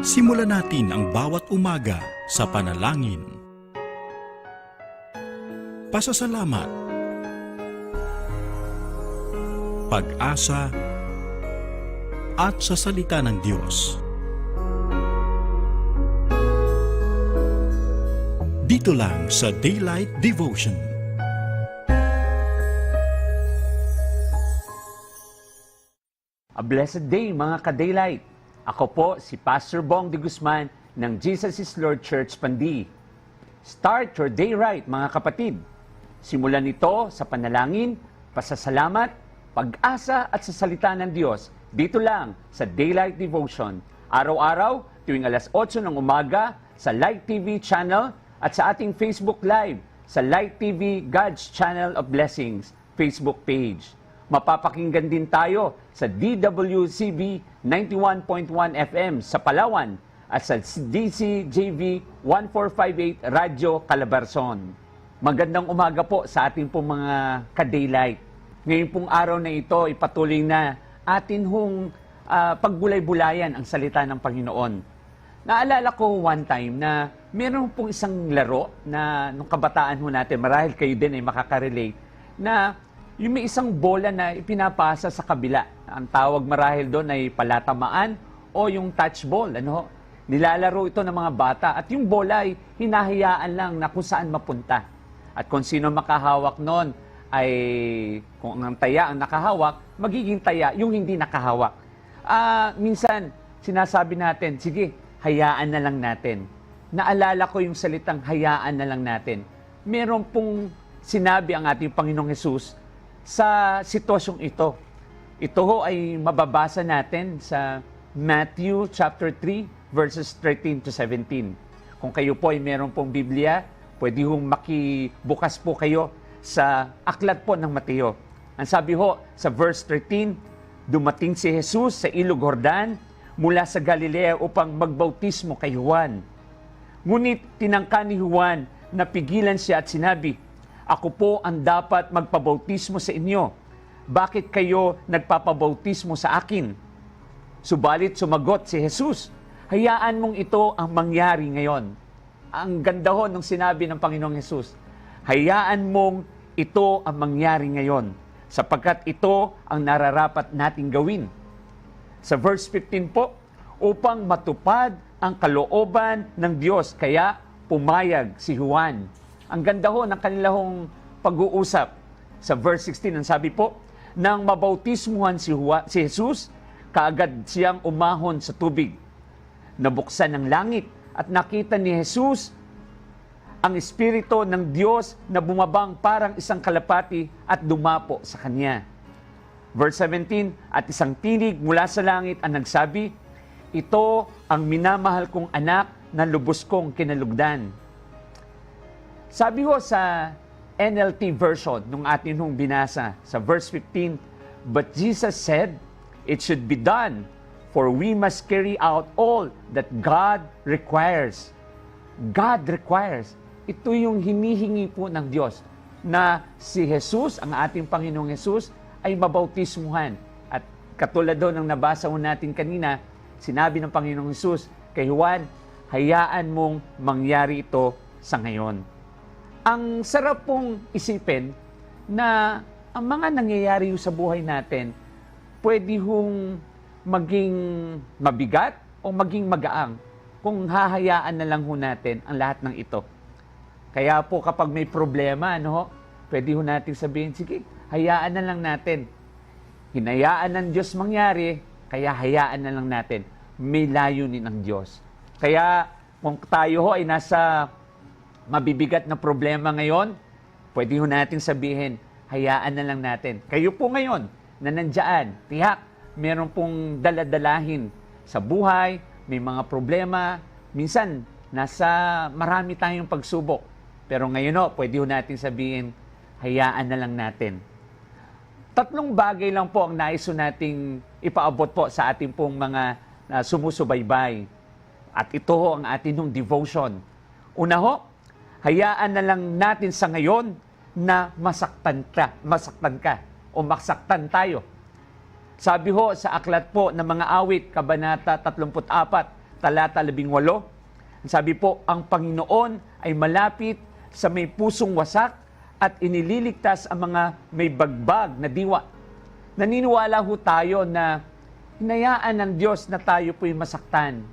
Simulan natin ang bawat umaga sa panalangin. Pasasalamat. Pag-asa at sa salita ng Diyos. Dito lang sa Daylight Devotion. A blessed day mga ka-daylight. Ako po si Pastor Bong de Guzman ng Jesus is Lord Church Pandi. Start your day right mga kapatid. Simulan ito sa panalangin, pasasalamat, pag-asa at sa salita ng Diyos dito lang sa Daylight Devotion. Araw-araw, tuwing alas 8 ng umaga sa Light TV channel at sa ating Facebook Live sa Light TV God's Channel of Blessings Facebook page. Mapapakinggan din tayo sa DWCB 91.1 FM sa Palawan at sa DCJV 1458 Radyo Calabarzon. Magandang umaga po sa ating pong mga ka-daylight. Ngayon pong araw na ito, ipatuloy na atin hong ah, pagbulay-bulayan ang salita ng Panginoon. Naalala ko one time na meron pong isang laro na nung kabataan ho natin, marahil kayo din ay makakarelate, na yung may isang bola na ipinapasa sa kabila. Ang tawag marahil doon ay palatamaan o yung touch ball. Ano? Nilalaro ito ng mga bata at yung bola ay hinahayaan lang na kung saan mapunta. At kung sino makahawak noon ay kung ang taya ang nakahawak, magiging taya yung hindi nakahawak. Ah, minsan sinasabi natin, sige, hayaan na lang natin. Naalala ko yung salitang hayaan na lang natin. Meron pong sinabi ang ating Panginoong Hesus sa sitwasyong ito. Ito ho ay mababasa natin sa Matthew chapter 3 verses 13 to 17. Kung kayo po ay meron pong Biblia, pwede hong makibukas po kayo sa aklat po ng Mateo. Ang sabi ho sa verse 13, dumating si Jesus sa Ilog Jordan mula sa Galilea upang magbautismo kay Juan. Ngunit tinangka ni Juan na pigilan siya at sinabi, Ako po ang dapat magpabautismo sa inyo. Bakit kayo nagpapabautismo sa akin? Subalit sumagot si Jesus, Hayaan mong ito ang mangyari ngayon. Ang ganda ho nung sinabi ng Panginoong Jesus, Hayaan mong ito ang mangyari ngayon sapagkat ito ang nararapat nating gawin. Sa verse 15 po, upang matupad ang kalooban ng Diyos. Kaya pumayag si Juan. Ang ganda ho ng kanilang pag-uusap. Sa verse 16, ang sabi po, nang mabautismuhan si, Juan, si Jesus, kaagad siyang umahon sa tubig. Nabuksan ang langit at nakita ni Jesus ang Espiritu ng Diyos na bumabang parang isang kalapati at dumapo sa Kanya. Verse 17, At isang tinig mula sa langit ang nagsabi, Ito ang minamahal kong anak na lubos kong kinalugdan. Sabi ho sa NLT version nung atin hong binasa sa verse 15, But Jesus said, It should be done, for we must carry out all that God requires. God requires. Ito yung hinihingi po ng Diyos na si Jesus, ang ating Panginoong Jesus, ay mabautismuhan. At katulad doon ng nabasa ho natin kanina, sinabi ng Panginoong Jesus kay Juan, hayaan mong mangyari ito sa ngayon. Ang sarap pong isipin na ang mga nangyayari sa buhay natin, pwede hong maging mabigat o maging magaang kung hahayaan na lang ho natin ang lahat ng ito. Kaya po kapag may problema, ano pwede ho natin sabihin, sige, hayaan na lang natin. Hinayaan ng Diyos mangyari, kaya hayaan na lang natin. May layunin ng Diyos. Kaya kung tayo ho ay nasa mabibigat na problema ngayon, pwede ho natin sabihin, hayaan na lang natin. Kayo po ngayon, na nandyan, tiyak, meron pong daladalahin sa buhay, may mga problema, minsan, nasa marami tayong pagsubok. Pero ngayon ho, pwede ho natin sabihin, hayaan na lang natin. Tatlong bagay lang po ang nais nating ipaabot po sa ating pong mga uh, sumusubaybay. At ito ho ang ating devotion. Una ho, hayaan na lang natin sa ngayon na masaktan ka, masaktan ka o masaktan tayo. Sabi ho sa aklat po ng mga awit, Kabanata 34, talata 18. Ang Sabi po, ang Panginoon ay malapit sa may pusong wasak at inililigtas ang mga may bagbag na diwa. Naniniwala ho tayo na hinayaan ng Diyos na tayo po'y masaktan.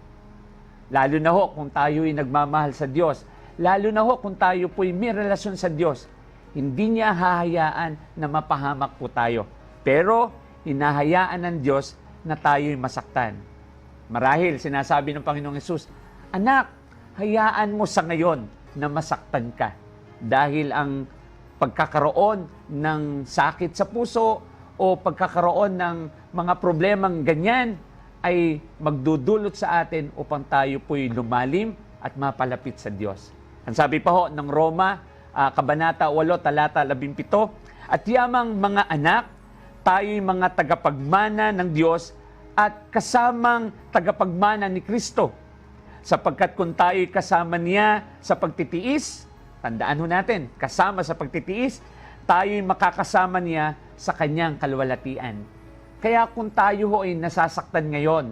Lalo na ho kung tayo'y nagmamahal sa Diyos. Lalo na ho kung tayo po'y may relasyon sa Diyos. Hindi niya hahayaan na mapahamak po tayo. Pero hinahayaan ng Diyos na tayo'y masaktan. Marahil sinasabi ng Panginoong Yesus, Anak, hayaan mo sa ngayon na masaktan ka. Dahil ang pagkakaroon ng sakit sa puso o pagkakaroon ng mga problemang ganyan ay magdudulot sa atin upang tayo po'y lumalim at mapalapit sa Diyos. Ang sabi pa ho ng Roma, ah, Kabanata 8, talata 17, At yamang mga anak, tayo'y mga tagapagmana ng Diyos at kasamang tagapagmana ni Kristo. Sapagkat kung tayo'y kasama niya sa pagtitiis, tandaan ho natin, kasama sa pagtitiis, tayo'y makakasama niya sa kanyang kalwalatian. Kaya kung tayo ho ay nasasaktan ngayon,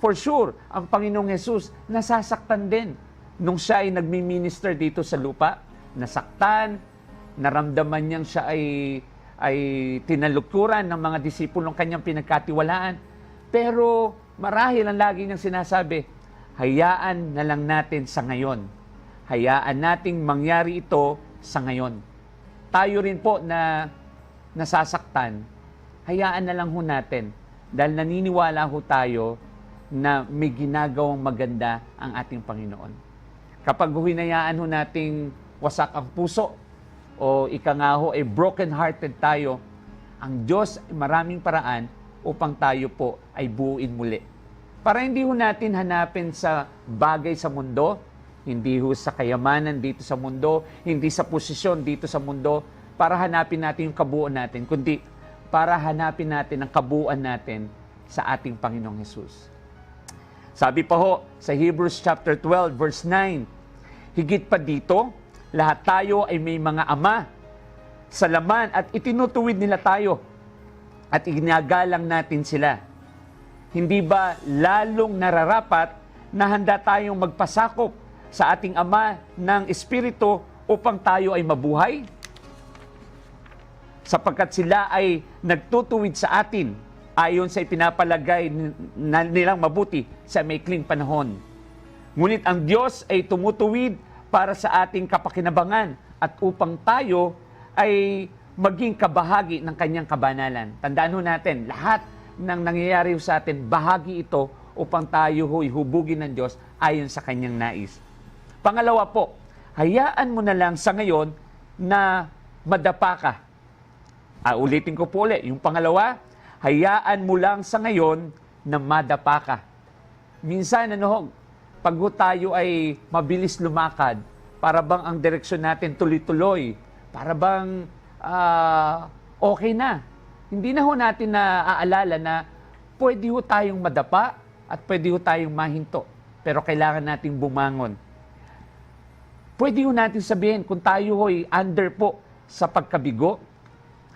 for sure, ang Panginoong Yesus nasasaktan din. Nung siya ay nagmi-minister dito sa lupa, nasaktan, naramdaman niyang siya ay, ay tinalukuran ng mga disipulong kanyang pinagkatiwalaan. Pero marahil ang lagi niyang sinasabi, hayaan na lang natin sa ngayon. Hayaan nating mangyari ito sa ngayon. Tayo rin po na nasasaktan, hayaan na lang ho natin dahil naniniwala ho tayo na may ginagawang maganda ang ating Panginoon. Kapag hinayaan ho nating wasak ang puso o ika nga ho, ay broken-hearted tayo, ang Diyos ay maraming paraan upang tayo po ay buuin muli. Para hindi ho natin hanapin sa bagay sa mundo, hindi ho sa kayamanan dito sa mundo, hindi sa posisyon dito sa mundo, para hanapin natin yung kabuuan natin, kundi para hanapin natin ang kabuuan natin sa ating Panginoong Hesus. Sabi pa ho sa Hebrews chapter 12 verse 9, higit pa dito, lahat tayo ay may mga ama sa laman at itinutuwid nila tayo at iginagalang natin sila. Hindi ba lalong nararapat na handa tayong magpasakop sa ating Ama ng Espiritu upang tayo ay mabuhay? Sapagkat sila ay nagtutuwid sa atin ayon sa ipinapalagay nilang mabuti sa maikling panahon. Ngunit ang Diyos ay tumutuwid para sa ating kapakinabangan at upang tayo ay maging kabahagi ng kanyang kabanalan. Tandaan ho natin, lahat ng nangyayari sa atin, bahagi ito upang tayo ho'y hubugin ng Diyos ayon sa kanyang nais. Pangalawa po, hayaan mo na lang sa ngayon na madapa ka. Ah, ulitin ko po ulit. Yung pangalawa, hayaan mo lang sa ngayon na madapa ka. Minsan, ano ho, pag tayo ay mabilis lumakad, para bang ang direksyon natin tuloy-tuloy, para bang ah, okay na. Hindi na ho natin na aalala na pwede ho tayong madapa at pwede ho tayong mahinto. Pero kailangan nating bumangon. Pwede ho natin sabihin kung tayo ho'y under po sa pagkabigo,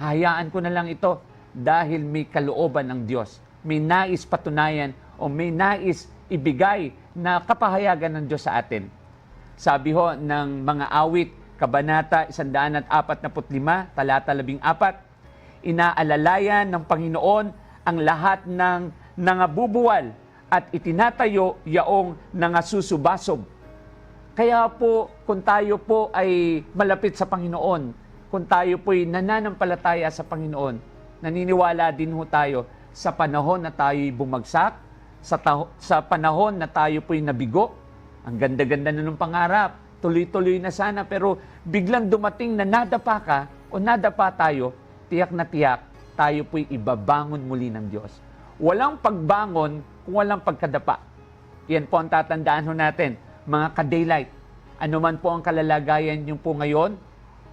hayaan ko na lang ito dahil may kalooban ng Diyos. May nais patunayan o may nais ibigay na kapahayagan ng Diyos sa atin. Sabi ho ng mga awit, Kabanata 145, talata 14, inaalalayan ng Panginoon ang lahat ng nangabubuwal at itinatayo yaong nangasusubasob. Kaya po, kung tayo po ay malapit sa Panginoon, kung tayo po'y nananampalataya sa Panginoon, naniniwala din ho tayo sa panahon na tayo'y bumagsak, sa, taho- sa panahon na tayo po'y nabigo, ang ganda-ganda na ng pangarap, tuloy-tuloy na sana, pero biglang dumating na nadapa ka o nadapa tayo, tiyak na tiyak, tayo po'y ibabangon muli ng Diyos. Walang pagbangon kung walang pagkadapa. Yan po ang tatandaan ho natin, mga ka-daylight. Ano man po ang kalalagayan niyo po ngayon,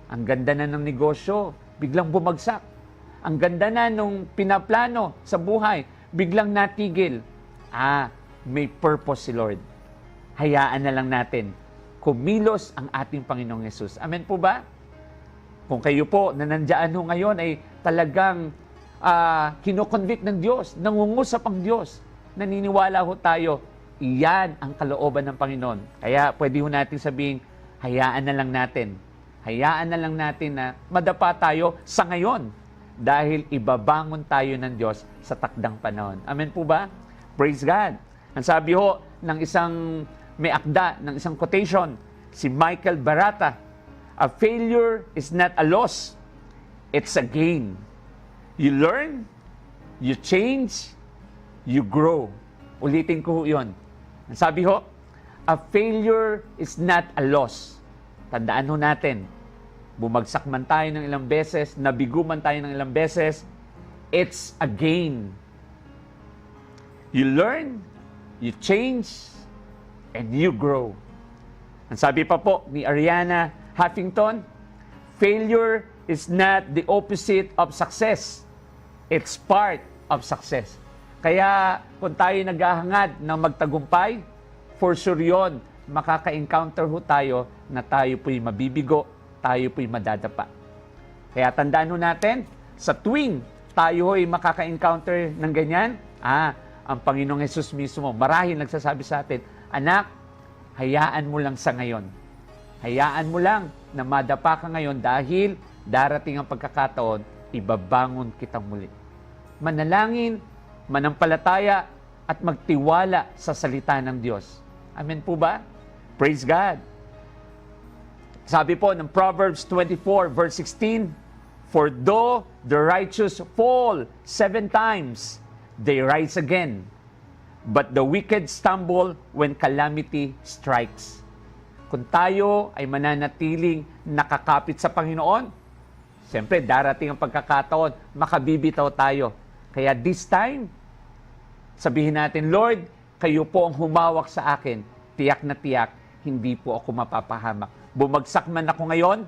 ang ganda na ng negosyo, biglang bumagsak. Ang ganda na nung pinaplano sa buhay, biglang natigil. Ah, may purpose si Lord. Hayaan na lang natin. Kumilos ang ating Panginoong Yesus. Amen po ba? Kung kayo po na nandiyan ho ngayon ay talagang ah, kinoconvict ng Diyos, nangungusap ang Diyos, naniniwala ho tayo, Iyan ang kalooban ng Panginoon. Kaya pwede ho natin sabihin, hayaan na lang natin. Hayaan na lang natin na madapa tayo sa ngayon dahil ibabangon tayo ng Diyos sa takdang panahon. Amen po ba? Praise God. Ang sabi ho ng isang may akda, ng isang quotation, si Michael Barata, a failure is not a loss, it's a gain. You learn, you change, you grow. Ulitin ko yun. Ang sabi ho, a failure is not a loss. Tandaan ho natin, bumagsak man tayo ng ilang beses, nabigo man tayo ng ilang beses, it's a gain. You learn, you change, and you grow. Ang sabi pa po ni Ariana Huffington, failure is not the opposite of success. It's part of success. Kaya kung tayo naghahangad ng magtagumpay, for sure yun, makaka-encounter ho tayo na tayo po'y mabibigo, tayo po'y madadapa. Kaya tandaan ho natin, sa tuwing tayo ho'y makaka-encounter ng ganyan, ah, ang Panginoong Jesus mismo, marahil nagsasabi sa atin, Anak, hayaan mo lang sa ngayon. Hayaan mo lang na madapa ka ngayon dahil darating ang pagkakataon, ibabangon kita muli. Manalangin, manampalataya, at magtiwala sa salita ng Diyos. Amen po ba? Praise God. Sabi po ng Proverbs 24 verse 16, For though the righteous fall seven times, they rise again. But the wicked stumble when calamity strikes. Kung tayo ay mananatiling nakakapit sa Panginoon, siyempre darating ang pagkakataon, makabibitaw tayo. Kaya this time, sabihin natin, Lord, kayo po ang humawak sa akin. Tiyak na tiyak, hindi po ako mapapahamak. Bumagsak man ako ngayon,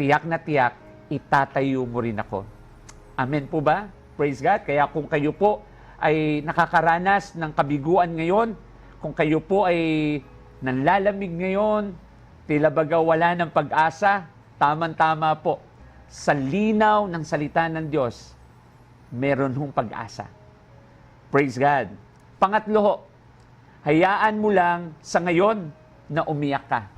tiyak na tiyak, itatayo mo rin ako. Amen po ba? Praise God. Kaya kung kayo po ay nakakaranas ng kabiguan ngayon, kung kayo po ay nanlalamig ngayon, tila baga wala ng pag-asa, tamang-tama po, sa linaw ng salita ng Diyos, meron hong pag-asa. Praise God. Pangatlo hayaan mo lang sa ngayon na umiyak ka.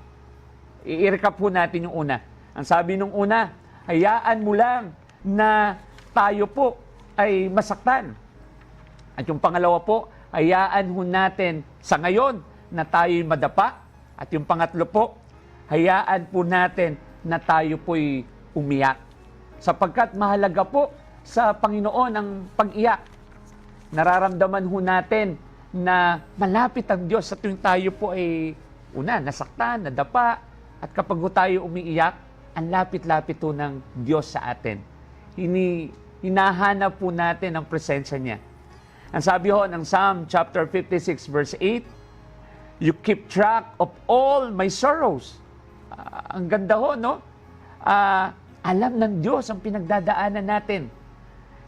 I-recap po natin yung una. Ang sabi nung una, hayaan mo lang na tayo po ay masaktan. At yung pangalawa po, hayaan ho natin sa ngayon na tayo'y madapa. At yung pangatlo po, hayaan po natin na tayo po'y umiyak. Sapagkat mahalaga po sa Panginoon ang pag-iyak. Nararamdaman ho natin na malapit ang Diyos sa tuwing tayo po ay una, nasaktan, nadapa, at kapag ho tayo umiiyak, ang lapit-lapit po ng Diyos sa atin. Hini, hinahanap po natin ang presensya niya. Ang sabi ho ng Psalm chapter 56 verse 8, You keep track of all my sorrows. Ah, ang ganda ho, no? Ah, alam ng Diyos ang pinagdadaanan natin.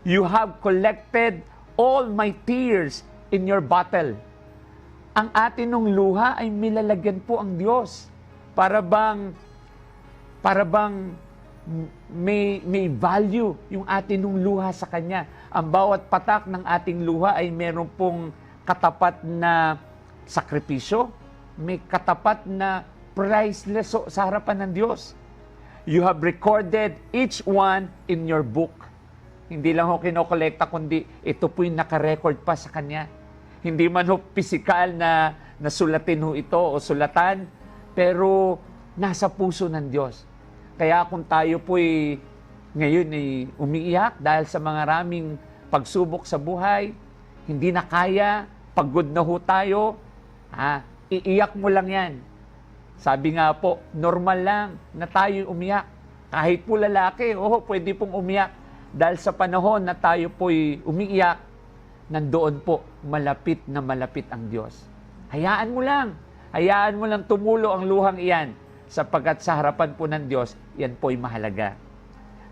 You have collected all my tears in your bottle. Ang atin ng luha ay milalagyan po ang Diyos. Para bang, para bang may, may value yung atin ng luha sa Kanya. Ang bawat patak ng ating luha ay meron pong katapat na sakripisyo, may katapat na priceless sa harapan ng Diyos. You have recorded each one in your book. Hindi lang ho kinokolekta, kundi ito po yung nakarecord pa sa Kanya. Hindi man ho pisikal na nasulatin ho ito o sulatan, pero nasa puso ng Diyos. Kaya kung tayo po'y ngayon ay umiiyak dahil sa mga raming pagsubok sa buhay, hindi na kaya, pagod na ho tayo, ha, iiyak mo lang yan. Sabi nga po, normal lang na tayo umiyak. Kahit po lalaki, oh, pwede pong umiyak. Dahil sa panahon na tayo po'y umiiyak, nandoon po malapit na malapit ang Diyos. Hayaan mo lang. Hayaan mo lang tumulo ang luhang iyan sapagkat sa harapan po ng Diyos, yan po'y mahalaga.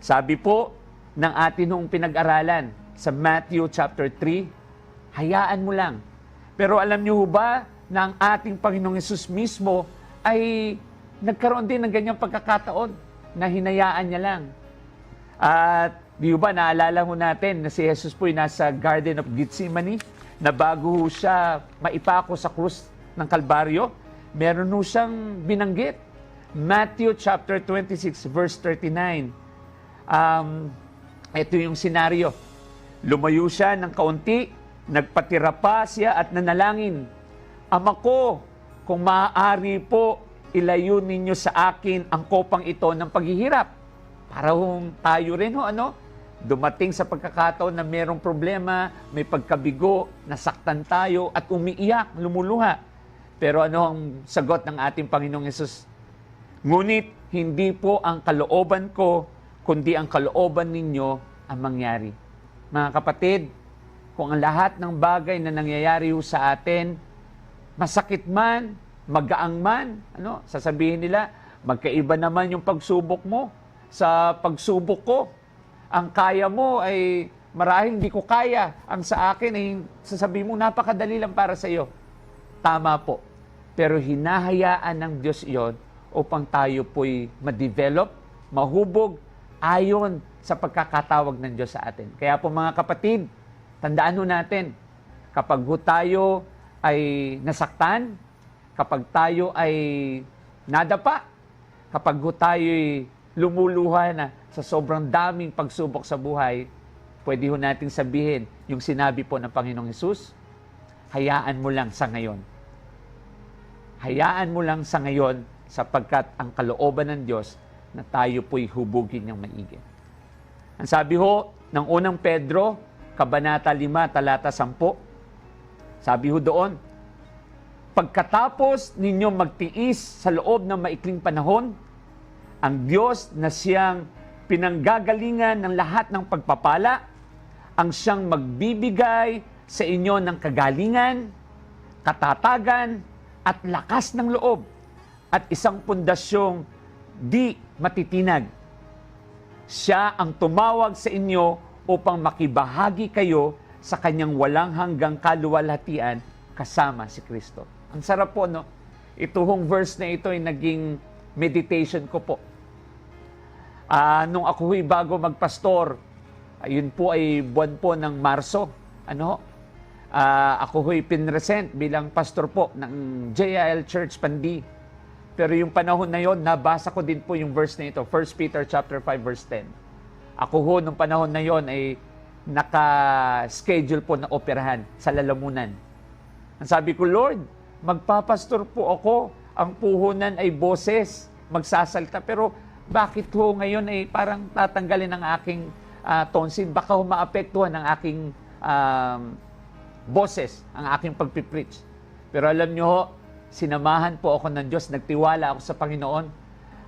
Sabi po ng atin nung pinag-aralan sa Matthew chapter 3, hayaan mo lang. Pero alam niyo ba na ang ating Panginoong Yesus mismo ay nagkaroon din ng ganyang pagkakataon na hinayaan niya lang. At di ba naalala ho natin na si Jesus po ay nasa Garden of Gethsemane, na bago siya maipako sa krus ng Kalbaryo, meron siyang binanggit. Matthew chapter 26 verse 39. Um, ito yung senaryo. Lumayo siya ng kaunti, nagpatira pa siya at nanalangin. Ama ko, kung maaari po, ilayo ninyo sa akin ang kopang ito ng paghihirap. Para hong tayo rin ho, ano? Dumating sa pagkakataon na merong problema, may pagkabigo, nasaktan tayo at umiiyak, lumuluha. Pero ano ang sagot ng ating Panginoong Yesus? Ngunit hindi po ang kalooban ko, kundi ang kalooban ninyo ang mangyari. Mga kapatid, kung ang lahat ng bagay na nangyayari sa atin, masakit man, magaang man, ano, sasabihin nila, magkaiba naman yung pagsubok mo sa pagsubok ko. Ang kaya mo ay marahil hindi ko kaya. Ang sa akin ay sasabihin mo, napakadali lang para sa iyo. Tama po. Pero hinahayaan ng Diyos iyon upang tayo po'y ma-develop, mahubog, ayon sa pagkakatawag ng Diyos sa atin. Kaya po mga kapatid, tandaan ho natin, kapag ho tayo ay nasaktan, kapag tayo ay nadapa, kapag ho tayo ay lumuluha na sa sobrang daming pagsubok sa buhay, pwede ho nating sabihin yung sinabi po ng Panginoong Yesus, hayaan mo lang sa ngayon. Hayaan mo lang sa ngayon sapagkat ang kalooban ng Diyos na tayo po'y hubugin ng maigi. Ang sabi ho ng unang Pedro, Kabanata 5, talata 10, sabi ho doon, Pagkatapos ninyo magtiis sa loob ng maikling panahon, ang Diyos na siyang pinanggagalingan ng lahat ng pagpapala, ang siyang magbibigay sa inyo ng kagalingan, katatagan, at lakas ng loob, at isang pundasyong di matitinag. Siya ang tumawag sa inyo upang makibahagi kayo sa kanyang walang hanggang kaluwalhatian kasama si Kristo. Ang sarap po, no? Ito hong verse na ito ay naging meditation ko po. Ah, nung ako huy bago magpastor, ayun po ay buwan po ng Marso. Ano? Ah, ako huy pinresent bilang pastor po ng JIL Church Pandi. Pero yung panahon na yon, nabasa ko din po yung verse na ito, 1 Peter chapter 5 verse 10. Ako ho nung panahon na yon ay naka-schedule po na operahan sa lalamunan. Ang sabi ko, Lord, magpapastor po ako. Ang puhunan ay boses, magsasalta. Pero bakit ho ngayon ay parang tatanggalin ang aking ah, tonsil? Baka ho maapektuhan ang aking um, boses, ang aking pagpipreach. Pero alam nyo ho, sinamahan po ako ng Diyos, nagtiwala ako sa Panginoon.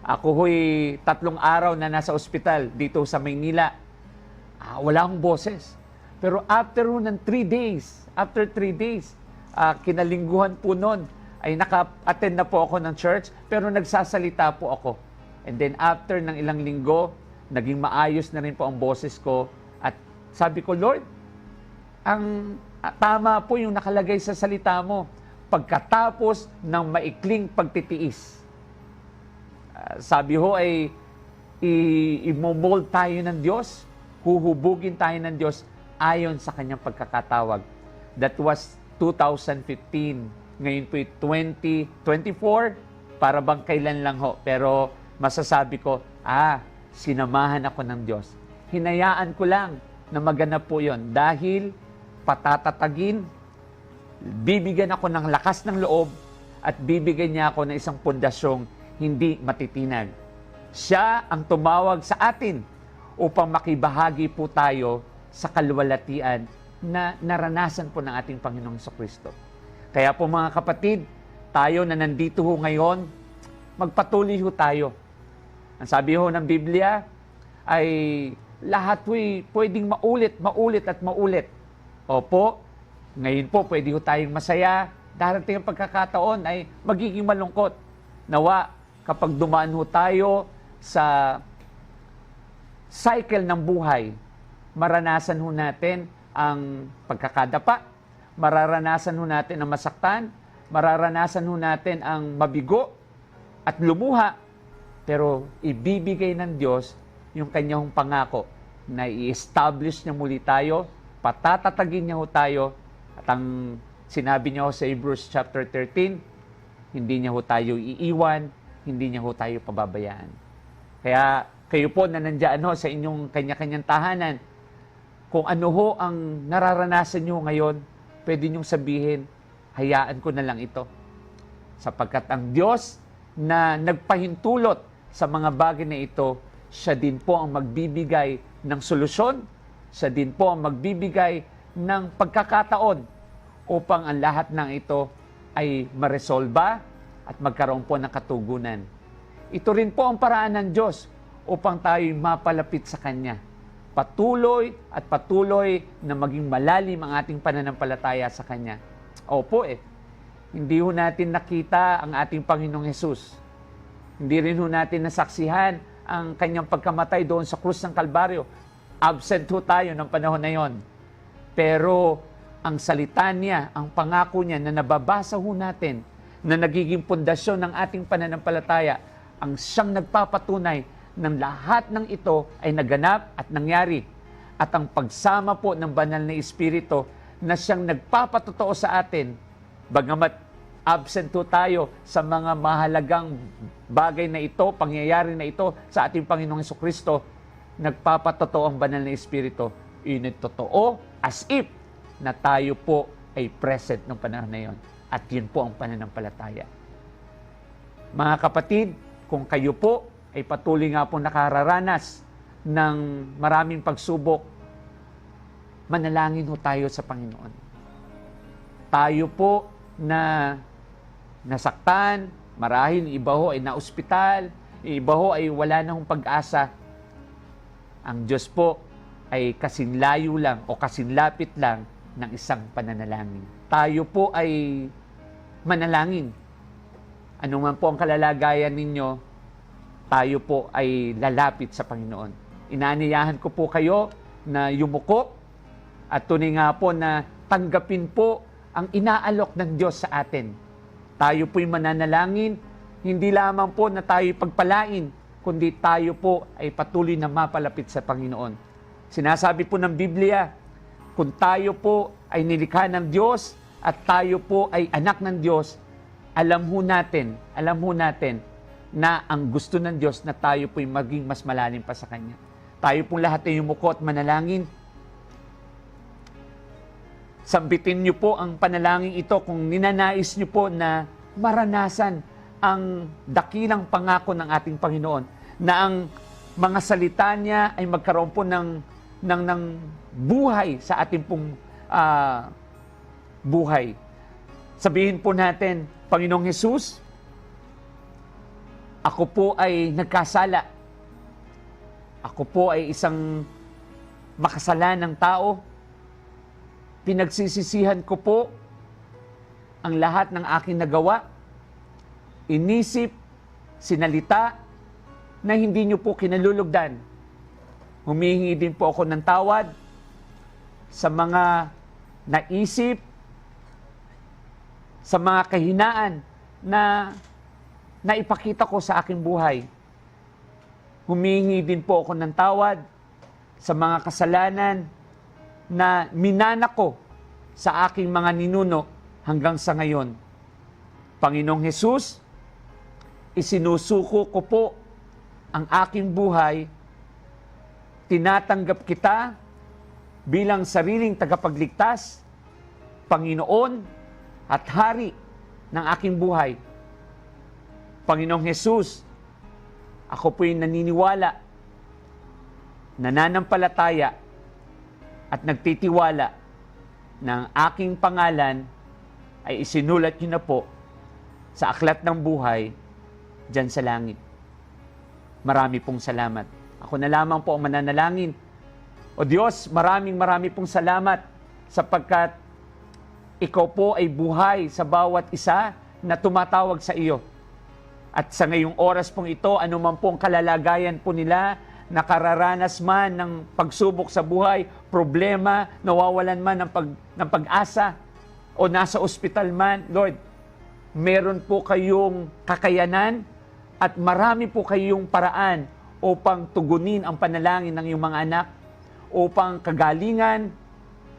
Ako ho'y tatlong araw na nasa ospital dito sa Maynila. Ah, wala akong boses. Pero after ho ng three days, after three days, ah, kinalingguhan po noon, ay naka-attend na po ako ng church, pero nagsasalita po ako. And then after ng ilang linggo, naging maayos na rin po ang boses ko. At sabi ko, Lord, ang ah, tama po yung nakalagay sa salita mo, pagkatapos ng maikling pagtitiis. Ah, sabi ho ay i- i-mold tayo ng Diyos, huhubugin tayo ng Diyos ayon sa kanyang pagkakatawag. That was 2015. Ngayon po 2024, para bang kailan lang ho. Pero masasabi ko, ah, sinamahan ako ng Diyos. Hinayaan ko lang na maganap po yon dahil patatatagin, bibigyan ako ng lakas ng loob at bibigyan niya ako ng isang pundasyong hindi matitinag. Siya ang tumawag sa atin upang makibahagi po tayo sa kalwalatian na naranasan po ng ating Panginoong Kristo. Kaya po mga kapatid, tayo na nandito ho ngayon, magpatuloy ho tayo. Ang sabi ho ng Biblia ay lahat ho'y pwedeng maulit, maulit at maulit. Opo, ngayon po pwede ho tayong masaya. Darating ang pagkakataon ay magiging malungkot. Nawa, kapag dumaan ho tayo sa cycle ng buhay, maranasan ho natin ang pagkakadapa, mararanasan ho natin ang masaktan, mararanasan ho natin ang mabigo at lumuha, pero ibibigay ng Diyos yung kanyang pangako na i-establish niya muli tayo, patatatagin niya ho tayo, At ang sinabi niya sa Hebrews chapter 13, hindi niya ho tayo iiwan, hindi niya ho tayo pababayaan. Kaya kayo po na nandiyan ho sa inyong kanya-kanyang tahanan, kung ano ho ang nararanasan nyo ngayon, pwede nyong sabihin, hayaan ko na lang ito. Sapagkat ang Diyos na nagpahintulot sa mga bagay na ito, siya din po ang magbibigay ng solusyon, siya din po ang magbibigay ng pagkakataon upang ang lahat ng ito ay maresolba at magkaroon po ng katugunan. Ito rin po ang paraan ng Diyos upang tayo mapalapit sa Kanya. Patuloy at patuloy na maging malalim ang ating pananampalataya sa Kanya. Opo eh, hindi ho natin nakita ang ating Panginoong Yesus. Hindi rin ho natin nasaksihan ang kanyang pagkamatay doon sa krus ng Kalbaryo. Absent ho tayo ng panahon na yon. Pero ang salita niya, ang pangako niya na nababasa ho natin, na nagiging pundasyon ng ating pananampalataya, ang siyang nagpapatunay ng lahat ng ito ay naganap at nangyari. At ang pagsama po ng banal na Espiritu na siyang nagpapatotoo sa atin, bagamat absent ho tayo sa mga mahalagang bagay na ito, pangyayari na ito sa ating Panginoong Kristo, nagpapatotoo ang banal na Espiritu. Yun totoo as if na tayo po ay present ng panahon na yon. At yun po ang pananampalataya. Mga kapatid, kung kayo po ay patuloy nga po nakararanas ng maraming pagsubok, manalangin ho tayo sa Panginoon. Tayo po na nasaktan, marahil iba ho ay naospital, iba ho ay wala na pag-asa. Ang Diyos po ay kasinlayo lang o kasinlapit lang ng isang pananalangin. Tayo po ay manalangin. Ano man po ang kalalagayan ninyo, tayo po ay lalapit sa Panginoon. Inaaniyahan ko po kayo na yumuko at tunay nga po na tanggapin po ang inaalok ng Diyos sa atin. Tayo po'y mananalangin, hindi lamang po na tayo pagpalain, kundi tayo po ay patuloy na mapalapit sa Panginoon. Sinasabi po ng Biblia, kung tayo po ay nilikha ng Diyos at tayo po ay anak ng Diyos, alam ho natin, alam ho natin na ang gusto ng Diyos na tayo po'y maging mas malalim pa sa Kanya. Tayo pong lahat ay yumuko at manalangin. Sambitin niyo po ang panalangin ito kung ninanais niyo po na maranasan ang dakilang pangako ng ating Panginoon na ang mga salita niya ay magkaroon po ng, ng, ng buhay sa ating pong ah, buhay. Sabihin po natin, Panginoong Jesus, ako po ay nagkasala. Ako po ay isang makasalanang tao. Pinagsisisihan ko po ang lahat ng aking nagawa. Inisip, sinalita, na hindi niyo po kinalulugdan. Humihingi din po ako ng tawad sa mga naisip, sa mga kahinaan na naipakita ko sa aking buhay. Humingi din po ako ng tawad sa mga kasalanan na minana ko sa aking mga ninuno hanggang sa ngayon. Panginoong Hesus, isinusuko ko po ang aking buhay, tinatanggap kita bilang sariling tagapagligtas, Panginoon at Hari ng aking buhay. Panginoong Jesus, ako po'y naniniwala, nananampalataya, at nagtitiwala na ang aking pangalan ay isinulat niyo na po sa aklat ng buhay dyan sa langit. Marami pong salamat. Ako na lamang po ang mananalangin. O Diyos, maraming marami pong salamat sapagkat ikaw po ay buhay sa bawat isa na tumatawag sa iyo. At sa ngayong oras pong ito, anuman pong kalalagayan po nila, nakararanas man ng pagsubok sa buhay, problema, nawawalan man ng, pag, ng pag-asa, o nasa ospital man, Lord, meron po kayong kakayanan at marami po kayong paraan upang tugunin ang panalangin ng iyong mga anak, upang kagalingan,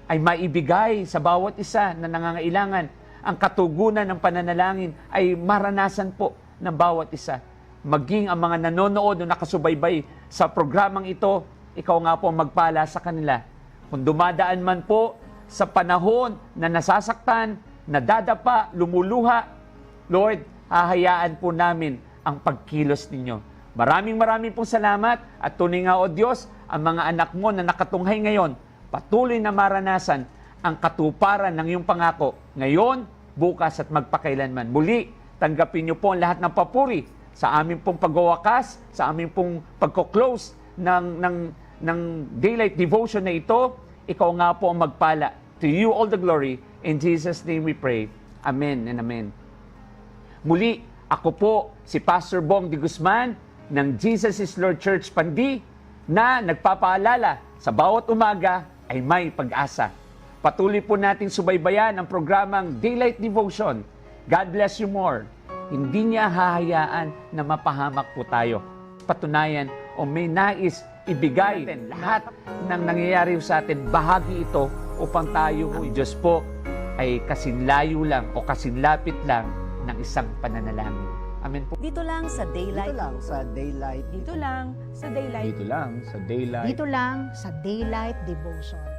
ay maibigay sa bawat isa na nangangailangan. Ang katugunan ng pananalangin ay maranasan po ng bawat isa. Maging ang mga nanonood o nakasubaybay sa programang ito, ikaw nga po magpala sa kanila. Kung dumadaan man po sa panahon na nasasaktan, nadadapa, lumuluha, Lord, hahayaan po namin ang pagkilos ninyo. Maraming maraming pong salamat at tunay nga o Diyos, ang mga anak mo na nakatunghay ngayon, patuloy na maranasan ang katuparan ng iyong pangako ngayon, bukas at magpakailanman. Muli, tanggapin niyo po ang lahat ng papuri sa aming pong pagwawakas, sa aming pong pagko-close ng, ng, ng daylight devotion na ito. Ikaw nga po ang magpala. To you all the glory. In Jesus' name we pray. Amen and amen. Muli, ako po si Pastor Bong de Guzman ng Jesus is Lord Church Pandi na nagpapaalala sa bawat umaga ay may pag-asa. Patuloy po natin subaybayan ang programang Daylight Devotion. God bless you more. Hindi niya hahayaan na mapahamak po tayo. Patunayan o may nais ibigay lahat ng nangyayari sa atin, bahagi ito upang tayo, ang Diyos po, ay kasinlayo lang o kasinlapit lang ng isang pananalangin. Amen po. Dito lang sa Daylight. Dito lang sa daylight. Dito lang sa Daylight. Dito lang sa Daylight Dito lang sa Daylight Devotion.